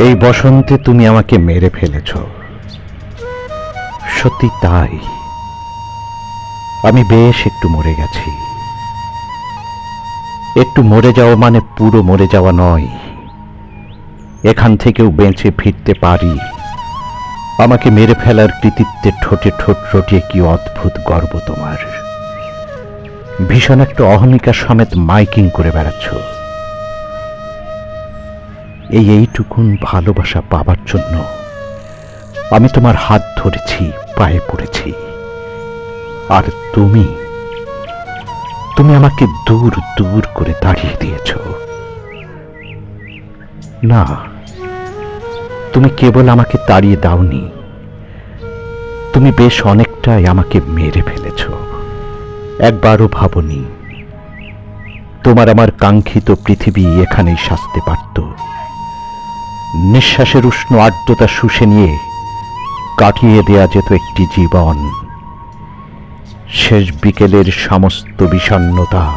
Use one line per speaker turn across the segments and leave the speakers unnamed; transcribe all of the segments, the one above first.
এই বসন্তে তুমি আমাকে মেরে ফেলেছ। সত্যি তাই। আমি বেশ একটু মরে গেছি। একটু মরে যাওয়া মানে পুরো মরে যাওয়া নয়। এখান থেকেও বেঁচে ফিরতে পারি। আমাকে মেরে ফেলার কৃতিত্বে ঠোঁটে ঠোঁট রটিয়ে কি অদ্ভুত গর্ব তোমার। ভীষণ একটা অহমিকা সমেত মাইকিং করে বেড়াচ্ছ। এই এইটুকুন ভালোবাসা পাবার জন্য আমি তোমার হাত ধরেছি, পায়ে পড়েছি। আর তুমি তুমি আমাকে দূর দূর করে দাঁড়িয়ে দিয়েছ। না, তুমি কেবল আমাকে তাড়িয়ে দাওনি। তুমি বেশ অনেকটাই আমাকে মেরে ফেলেছ। একবারও ভাবনি, তোমার আমার কাঙ্ক্ষিত পৃথিবী এখানেই সাজতে পারত। নিঃশ্বাসের উষ্ণ আর্দ্রতা শুষে নিয়ে কাটিয়ে দেয়া যেত একটি জীবন। শেষ বিকেলের সমস্ত বিষণ্ণতা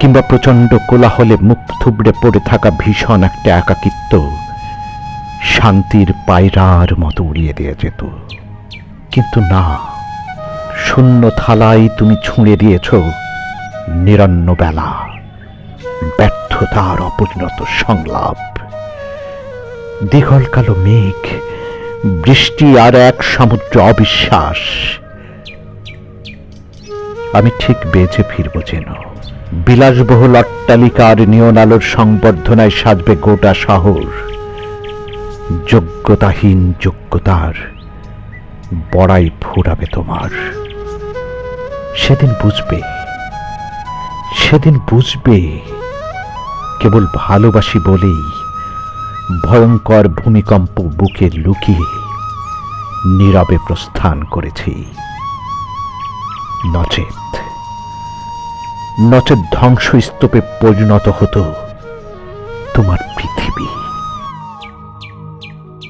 কিংবা প্রচণ্ড কোলাহলে মুখ থুবড়ে পড়ে থাকা ভীষণ একটা একাকিত্ব শান্তির পায়রার মতো উড়িয়ে দেয়া যেত। কিন্তু না, শূন্য থালায় তুমি ছুঁড়ে দিয়েছ নিরন্ন বেলা, ব্যর্থতার অপরিণত সংলাপ। দীঘল কালো মেঘ, বৃষ্টি আর এক সমুদ্র অবিশ্বাস। আমি ঠিক বেঁচে ফিরব যেন। বিলাসবহুল অট্টালিকার নিয়ন আলোর সংবর্ধনায় সাজবে গোটা শহর। যোগ্যতাহীন যোগ্যতার বড়াই ফুরাবে তোমার। সেদিন বুঝবে সেদিন বুঝবে, কেবল ভালোবাসি বলেই ভয়ঙ্কর ভূমিকম্প বুকে লুকিয়ে নীরবে প্রস্থান করেছি। নচেত নচেত ধ্বংসস্তূপে পরিণত হতো তোমার পৃথিবী।